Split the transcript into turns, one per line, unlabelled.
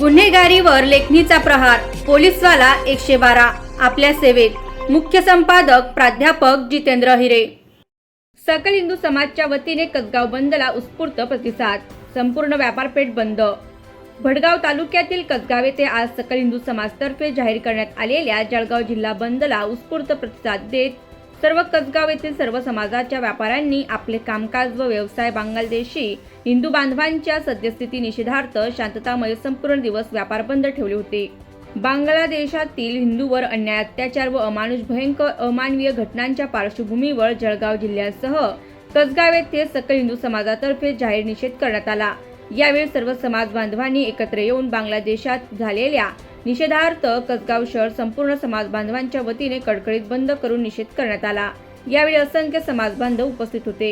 गुन्हेगारीवर लेखणीचा प्रहार पोलीसवाला एकशे बारा आपल्या सेवेत. मुख्य संपादक प्राध्यापक जितेंद्र हिरे. सकल हिंदू समाजच्या वतीने कसगाव बंदला उत्स्फूर्त प्रतिसाद. संपूर्ण व्यापारपेठ बंद. भडगाव तालुक्यातील कसगाव येथे आज सकल हिंदू समाजतर्फे जाहीर करण्यात आलेल्या जळगाव जिल्हा बंदला उत्स्फूर्त प्रतिसाद देत सर्व कसगाव येथील सर्व समाजाच्या व्यापाऱ्यांनी आपले कामकाज व व्यवसाय बांगलादेशी हिंदू बांधवांच्या सद्यस्थिती निषेधार्थ शांततामय संपूर्ण दिवस व्यापार बंद ठेवले होते. बांगलादेशातील हिंदूवर अन्याय अत्याचार व अमानुष भयंकर अमानवीय घटनांच्या पार्श्वभूमीवर जळगाव जिल्ह्यासह कसगाव येथे सकल हिंदू समाजातर्फे जाहीर निषेध करण्यात आला. यावेळी सर्व समाज बांधवांनी एकत्र येऊन बांगलादेशात झालेल्या निषेधार्थ कसगाव शहर संपूर्ण समाज बांधवांच्या वतीने कडकडीत बंद करून निषेध करण्यात आला. यावेळी असंख्य समाज बांधव उपस्थित होते.